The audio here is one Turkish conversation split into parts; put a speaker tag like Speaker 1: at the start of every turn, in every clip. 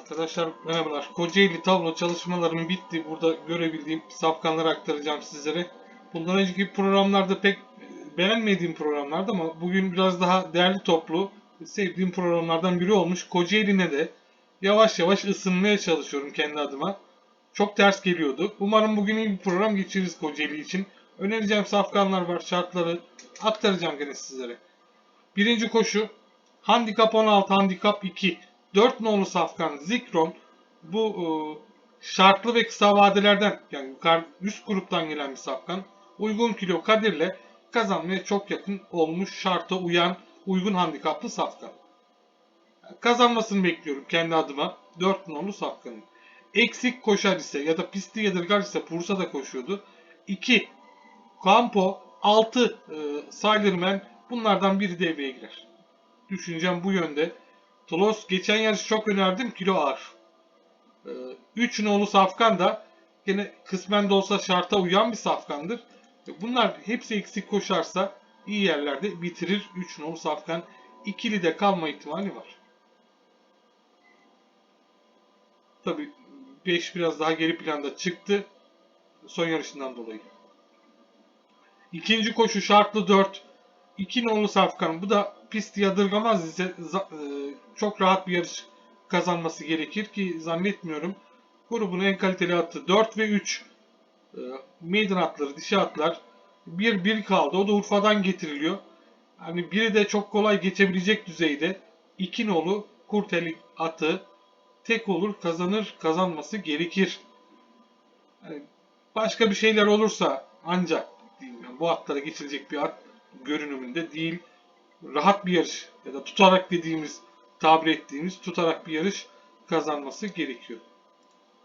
Speaker 1: Arkadaşlar merhabalar. Kocaeli tablo çalışmalarım bitti. Burada görebildiğim safkanları aktaracağım sizlere. Bundan önceki programlarda pek beğenmediğim programlardı ama bugün biraz daha değerli toplu sevdiğim programlardan biri olmuş. Kocaeli'ne de yavaş yavaş ısınmaya çalışıyorum kendi adıma. Çok ters geliyordu. Umarım bugün iyi bir program geçiririz Kocaeli için. Önereceğim safkanlar var, şartları aktaracağım gene sizlere. Birinci koşu Handikap 16, Handikap 2. 4 nolu safkan Zikron bu e, şartlı ve kısa vadelerden yani yukarı üst gruptan gelen bir safkan. Uygun kilo kadirle kazanmaya çok yakın olmuş şarta uyan uygun handikaplı safkan. Kazanmasını bekliyorum kendi adıma 4 nolu safkanın. Eksik koşar ise ya da pisti yadırgar ise Bursa'da koşuyordu. 2 Campo 6 e, Silerman bunlardan biri devreye girer. Düşüncem bu yönde. Tolos geçen yarış çok önerdim kilo ağır. 3 nolu safkan da yine kısmen de olsa şarta uyan bir safkandır. Bunlar hepsi eksik koşarsa iyi yerlerde bitirir 3 nolu safkan. ikili de kalma ihtimali var. Tabi 5 biraz daha geri planda çıktı. Son yarışından dolayı. İkinci koşu şartlı 4. 2 nolu safkan. Bu da pist yadırgamaz e, çok rahat bir yarış kazanması gerekir ki zannetmiyorum. Grubun en kaliteli atı 4 ve 3 e, maiden atları, dişi atlar. Bir bir kaldı. O da Urfa'dan getiriliyor. Hani biri de çok kolay geçebilecek düzeyde. İki nolu kurteli atı tek olur kazanır kazanması gerekir. Başka bir şeyler olursa ancak bu atlara geçilecek bir at görünümünde değil. Rahat bir yarış ya da tutarak dediğimiz tabir ettiğimiz tutarak bir yarış kazanması gerekiyor.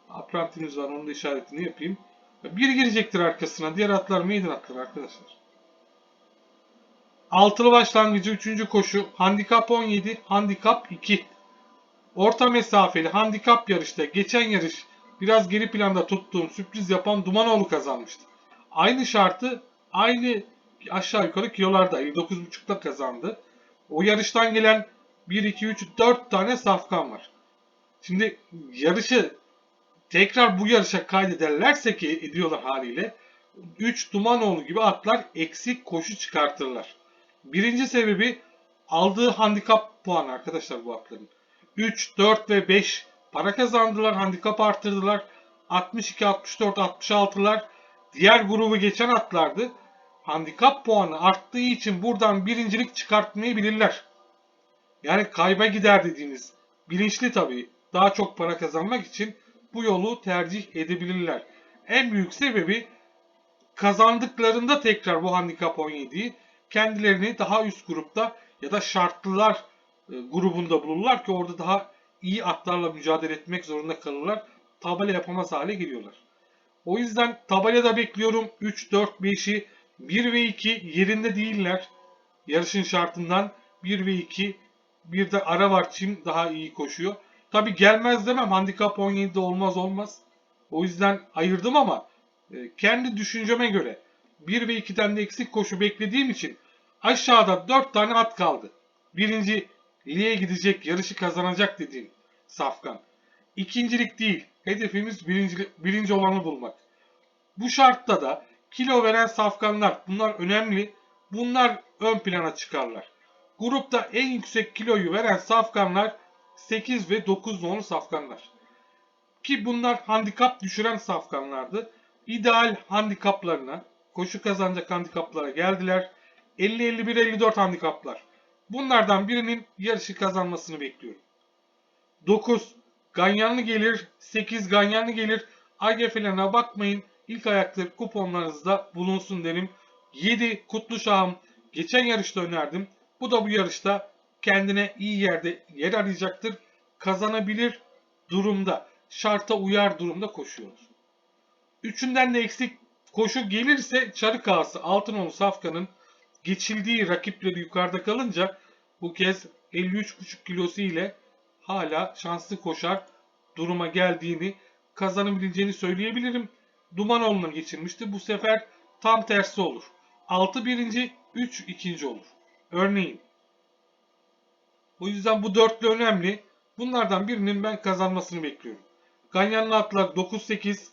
Speaker 1: Aprantimiz var onun da işaretini yapayım. Bir girecektir arkasına. Diğer atlar meydan atlar arkadaşlar. Altılı başlangıcı 3. koşu. Handikap 17, handikap 2. Orta mesafeli handikap yarışta geçen yarış biraz geri planda tuttuğum sürpriz yapan Dumanoğlu kazanmıştı. Aynı şartı aynı aşağı yukarı kilolarda 59.5'da kazandı. O yarıştan gelen 1, 2, 3, 4 tane safkan var. Şimdi yarışı tekrar bu yarışa kaydederlerse ki ediyorlar haliyle 3 Dumanoğlu gibi atlar eksik koşu çıkartırlar. Birinci sebebi aldığı handikap puanı arkadaşlar bu atların. 3, 4 ve 5 para kazandılar, handikap arttırdılar. 62, 64, 66'lar diğer grubu geçen atlardı. Handikap puanı arttığı için buradan birincilik çıkartmayı bilirler. Yani kayba gider dediğiniz bilinçli tabii. Daha çok para kazanmak için bu yolu tercih edebilirler. En büyük sebebi kazandıklarında tekrar bu handikap 17'yi kendilerini daha üst grupta ya da şartlılar e, grubunda bulurlar ki orada daha iyi atlarla mücadele etmek zorunda kalırlar. Tabela yapamaz hale geliyorlar. O yüzden tabelada bekliyorum 3, 4, 5'i 1 ve 2 yerinde değiller. Yarışın şartından 1 ve 2 bir de ara var Çim daha iyi koşuyor. Tabi gelmez demem handikap 17'de olmaz olmaz. O yüzden ayırdım ama e, kendi düşünceme göre 1 ve 2'den de eksik koşu beklediğim için aşağıda 4 tane at kaldı. Birinci Liye gidecek, yarışı kazanacak dediğim Safkan. İkincilik değil, hedefimiz birinci, birinci olanı bulmak. Bu şartta da kilo veren safkanlar bunlar önemli. Bunlar ön plana çıkarlar. Grupta en yüksek kiloyu veren safkanlar 8 ve 9 nolu safkanlar. Ki bunlar handikap düşüren safkanlardı. İdeal handikaplarına, koşu kazanacak handikaplara geldiler. 50-51-54 handikaplar. Bunlardan birinin yarışı kazanmasını bekliyorum. 9 Ganyanlı gelir, 8 Ganyanlı gelir. AGF'lerine bakmayın. İlk ayaktır kuponlarınızda bulunsun derim. 7 Kutlu Şahım geçen yarışta önerdim. Bu da bu yarışta kendine iyi yerde yer arayacaktır. Kazanabilir durumda, şarta uyar durumda koşuyor. Üçünden de eksik koşu gelirse Çarık Ağası Altınoğlu Safkan'ın geçildiği rakipleri yukarıda kalınca bu kez 53,5 kilosu ile hala şanslı koşar duruma geldiğini kazanabileceğini söyleyebilirim. Dumanoğlu'na geçirmişti. Bu sefer tam tersi olur. 6 birinci, 3 ikinci olur. Örneğin. O yüzden bu dörtlü önemli. Bunlardan birinin ben kazanmasını bekliyorum. Ganyanlı atlar 9-8.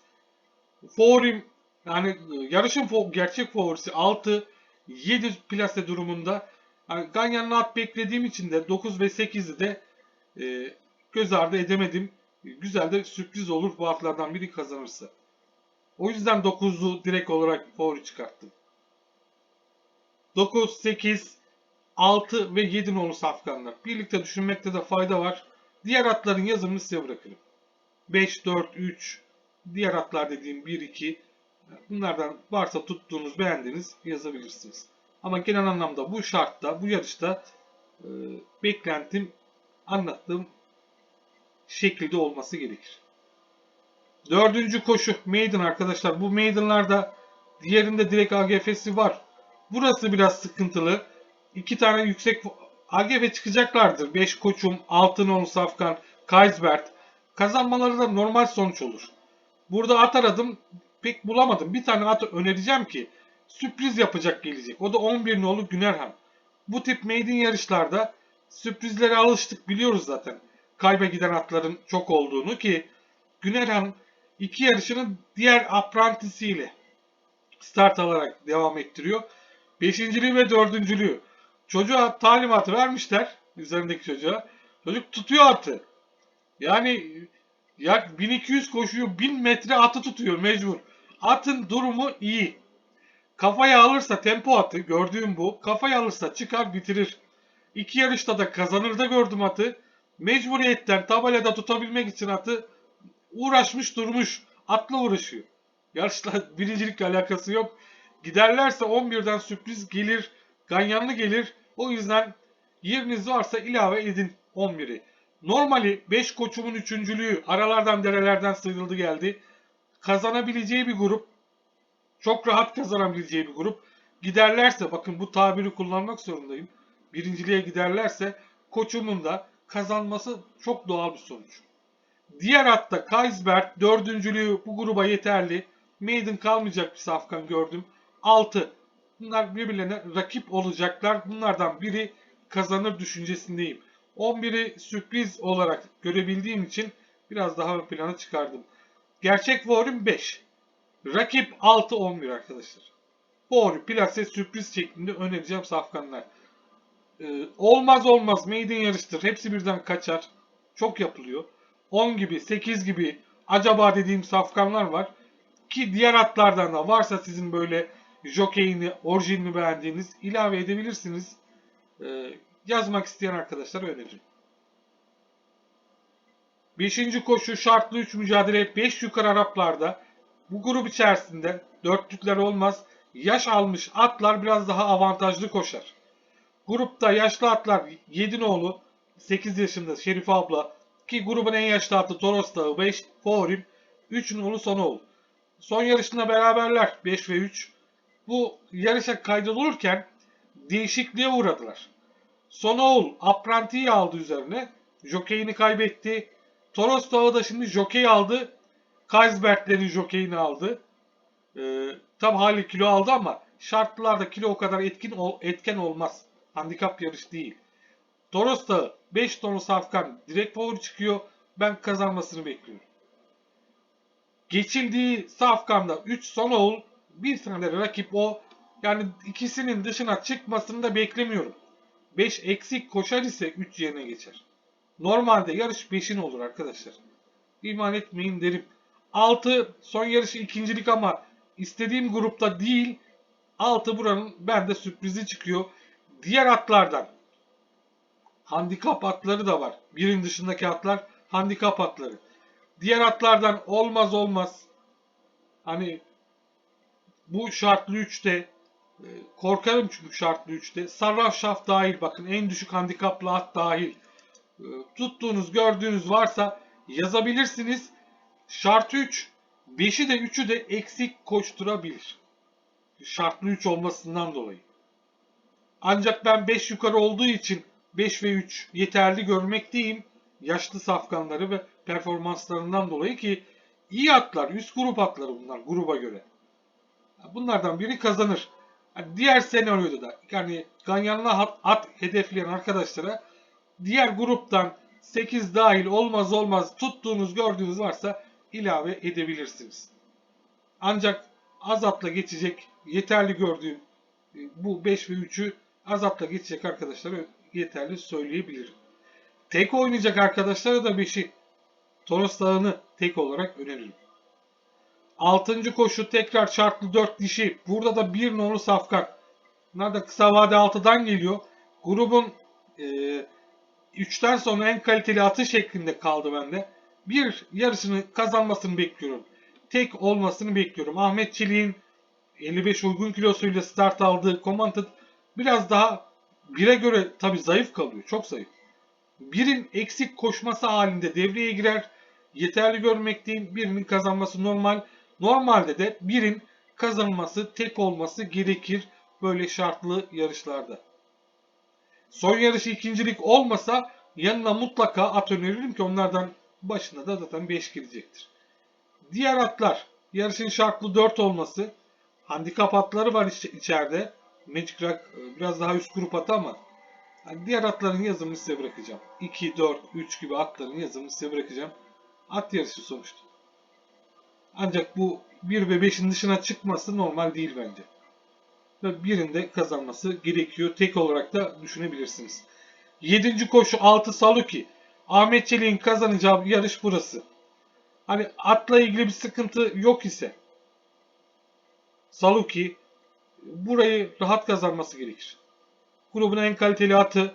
Speaker 1: Favorim yani e, yarışın gerçek favorisi 6 7 plase durumunda. Yani Ganyanlı at beklediğim için de 9 ve 8'i de e, göz ardı edemedim. Güzel de sürpriz olur bu atlardan biri kazanırsa. O yüzden 9'lu direkt olarak favori çıkarttım. 9, 8, 6 ve 7 nolu safkanlar. Birlikte düşünmekte de fayda var. Diğer atların yazımını size bırakırım. 5, 4, 3, diğer atlar dediğim 1, 2. Bunlardan varsa tuttuğunuz, beğendiğiniz yazabilirsiniz. Ama genel anlamda bu şartta, bu yarışta e, beklentim anlattığım şekilde olması gerekir. Dördüncü koşu Maiden arkadaşlar. Bu Maiden'larda diğerinde direkt AGF'si var. Burası biraz sıkıntılı. İki tane yüksek AGF çıkacaklardır. 5 koçum, Altınolu Safkan, Kaisbert. Kazanmaları da normal sonuç olur. Burada at aradım. Pek bulamadım. Bir tane at önereceğim ki sürpriz yapacak gelecek. O da 11 nolu Günerhan. Bu tip maiden yarışlarda sürprizlere alıştık biliyoruz zaten. Kayba giden atların çok olduğunu ki Günerhan iki yarışını diğer aprantisiyle start alarak devam ettiriyor. Beşinciliği ve dördüncülüğü. Çocuğa talimatı vermişler. Üzerindeki çocuğa. Çocuk tutuyor atı. Yani ya 1200 koşuyor 1000 metre atı tutuyor mecbur. Atın durumu iyi. Kafaya alırsa tempo atı gördüğüm bu. Kafaya alırsa çıkar bitirir. İki yarışta da kazanır da gördüm atı. Mecburiyetten tabelada tutabilmek için atı uğraşmış durmuş. Atla uğraşıyor. Yarışla birincilikle alakası yok. Giderlerse 11'den sürpriz gelir. Ganyanlı gelir. O yüzden yeriniz varsa ilave edin 11'i. Normali 5 koçumun üçüncülüğü aralardan derelerden sıyrıldı geldi. Kazanabileceği bir grup. Çok rahat kazanabileceği bir grup. Giderlerse bakın bu tabiri kullanmak zorundayım. Birinciliğe giderlerse koçumun da kazanması çok doğal bir sonuç. Diğer hatta Kaisbert dördüncülüğü bu gruba yeterli. Maiden kalmayacak bir safkan gördüm. 6. Bunlar birbirlerine rakip olacaklar. Bunlardan biri kazanır düşüncesindeyim. 11'i sürpriz olarak görebildiğim için biraz daha ön plana çıkardım. Gerçek favorim 5. Rakip 6-11 arkadaşlar. Favori plase sürpriz şeklinde önereceğim safkanlar. Ee, olmaz olmaz maiden yarıştır. Hepsi birden kaçar. Çok yapılıyor. 10 gibi 8 gibi acaba dediğim safkanlar var. Ki diğer atlardan da varsa sizin böyle jokeyini, orijinini beğendiğiniz ilave edebilirsiniz. Ee, yazmak isteyen arkadaşlar öneririm. Beşinci koşu şartlı 3 mücadele 5 yukarı Araplarda. Bu grup içerisinde dörtlükler olmaz. Yaş almış atlar biraz daha avantajlı koşar. Grupta yaşlı atlar 7 nolu 8 yaşında Şerife abla ki grubun en yaşlı atı Toros Dağı 5 favorim 3 nolu Sonoğlu. Son yarışında beraberler 5 ve 3. Bu yarışa kaydolurken değişikliğe uğradılar. Sonoğul aprantiyi aldı üzerine. Jokeyini kaybetti. Toros Dağı da şimdi jokey aldı. Kaisbertlerin jokeyini aldı. Ee, tam hali kilo aldı ama şartlarda kilo o kadar etkin etken olmaz. Handikap yarış değil. Toros Dağı 5 tonu safkan direkt favori çıkıyor. Ben kazanmasını bekliyorum. Geçildiği safkanda 3 Sonoğul bir tane rakip o. Yani ikisinin dışına çıkmasını da beklemiyorum. 5 eksik koşar ise 3 yerine geçer. Normalde yarış 5'in olur arkadaşlar. İman etmeyin derim. 6 son yarışı ikincilik ama istediğim grupta değil. 6 buranın bende sürprizi çıkıyor. Diğer atlardan handikap atları da var. Birin dışındaki atlar handikap atları. Diğer atlardan olmaz olmaz. Hani bu şartlı 3'te e, korkarım çünkü şartlı 3'te. Sarraf şaf dahil bakın en düşük handikaplı at dahil. E, Tuttuğunuz gördüğünüz varsa yazabilirsiniz. Şart 3 5'i de 3'ü de eksik koşturabilir. Şartlı 3 olmasından dolayı. Ancak ben 5 yukarı olduğu için 5 ve 3 yeterli görmekteyim. Yaşlı safkanları ve performanslarından dolayı ki iyi atlar, üst grup atları bunlar gruba göre. Bunlardan biri kazanır. Yani diğer senaryoda da yani Ganyan'la at, hedefleyen arkadaşlara diğer gruptan 8 dahil olmaz olmaz tuttuğunuz gördüğünüz varsa ilave edebilirsiniz. Ancak az atla geçecek yeterli gördüğüm e, bu 5 ve 3'ü az atla geçecek arkadaşlara yeterli söyleyebilirim. Tek oynayacak arkadaşlara da 5'i Toros Dağı'nı tek olarak öneririm. Altıncı koşu tekrar şartlı 4 dişi. Burada da bir nolu safkan. Bunlar da kısa vade 6'dan geliyor. Grubun e, 3'ten sonra en kaliteli atı şeklinde kaldı bende. Bir yarışını kazanmasını bekliyorum. Tek olmasını bekliyorum. Ahmet Çelik'in 55 uygun kilosuyla start aldığı Commanded biraz daha bire göre tabi zayıf kalıyor. Çok zayıf. Birin eksik koşması halinde devreye girer. Yeterli görmekteyim. Birinin kazanması normal. Normalde de birin kazanması tek olması gerekir böyle şartlı yarışlarda. Son yarışı ikincilik olmasa yanına mutlaka at öneririm ki onlardan başında da zaten 5 girecektir. Diğer atlar yarışın şartlı 4 olması. Handikap atları var iç- içeride. Magic Rock e, biraz daha üst grup atı ama hani diğer atların yazımını size bırakacağım. 2, 4, 3 gibi atların yazımını size bırakacağım. At yarışı sonuçta. Ancak bu 1 ve 5'in dışına çıkması normal değil bence. Ve birinde kazanması gerekiyor. Tek olarak da düşünebilirsiniz. 7. koşu 6 Saluki. Ahmet Çelik'in kazanacağı yarış burası. Hani atla ilgili bir sıkıntı yok ise Saluki burayı rahat kazanması gerekir. Grubun en kaliteli atı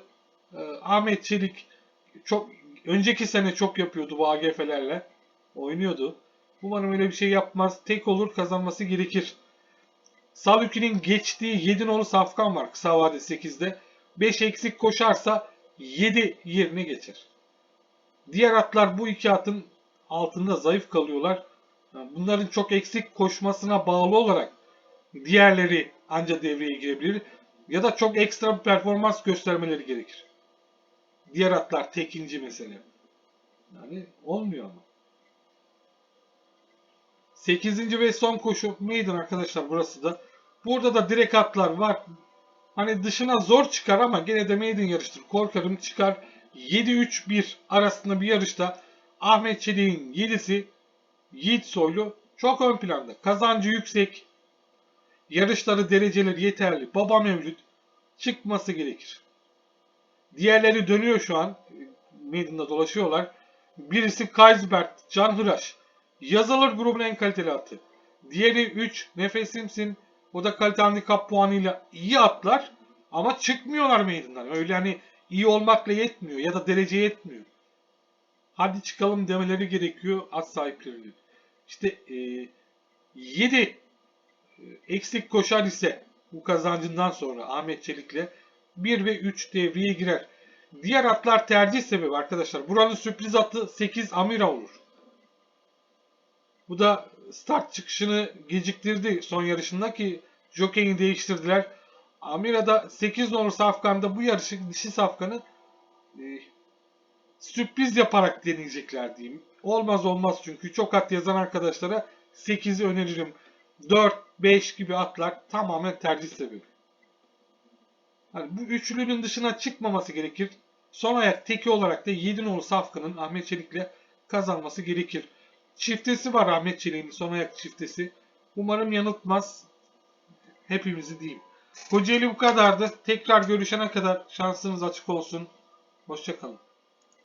Speaker 1: e, Ahmet Çelik çok önceki sene çok yapıyordu bu AGF'lerle. Oynuyordu. Umarım öyle bir şey yapmaz. Tek olur kazanması gerekir. Saluki'nin geçtiği 7 nolu safkan var kısa vade 8'de. 5 eksik koşarsa 7 yerine geçer. Diğer atlar bu iki atın altında zayıf kalıyorlar. Bunların çok eksik koşmasına bağlı olarak diğerleri anca devreye girebilir ya da çok ekstra bir performans göstermeleri gerekir. Diğer atlar tekinci mesele. Yani olmuyor ama. 8. ve son koşu maiden arkadaşlar burası da. Burada da direkt atlar var. Hani dışına zor çıkar ama gene de maiden yarıştır. Korkarım çıkar. 7-3-1 arasında bir yarışta Ahmet Çelik'in 7'si Yiğit Soylu çok ön planda. Kazancı yüksek. Yarışları dereceleri yeterli. Baba Mevlüt çıkması gerekir. Diğerleri dönüyor şu an. Maiden'da dolaşıyorlar. Birisi Kaisbert, Can Hıraş. Yazılır grubun en kaliteli atı. Diğeri 3 Nefesimsin. O da kalite handikap puanıyla iyi atlar. Ama çıkmıyorlar Maiden'dan. Öyle hani iyi olmakla yetmiyor ya da derece yetmiyor. Hadi çıkalım demeleri gerekiyor at sahiplerinin. İşte e, 7 eksik koşar ise bu kazancından sonra Ahmet Çelik'le 1 ve 3 devreye girer. Diğer atlar tercih sebebi arkadaşlar. Buranın sürpriz atı 8 Amira olur. Bu da start çıkışını geciktirdi son yarışında ki jockey'ini değiştirdiler. Amira'da 8 numaralı safkanda bu yarışı dişi safkanı e, sürpriz yaparak deneyecekler diyeyim. Olmaz olmaz çünkü çok at yazan arkadaşlara 8'i öneririm. 4, 5 gibi atlar tamamen tercih sebebi. Hani bu üçlünün dışına çıkmaması gerekir. Son ayak teki olarak da 7 nolu Safkan'ın Ahmet Çelik'le kazanması gerekir. Çiftesi var Ahmet Çelik'in son ayak çiftesi. Umarım yanıltmaz. Hepimizi diyeyim. Kocaeli bu kadardı. Tekrar görüşene kadar şansınız açık olsun. Hoşçakalın.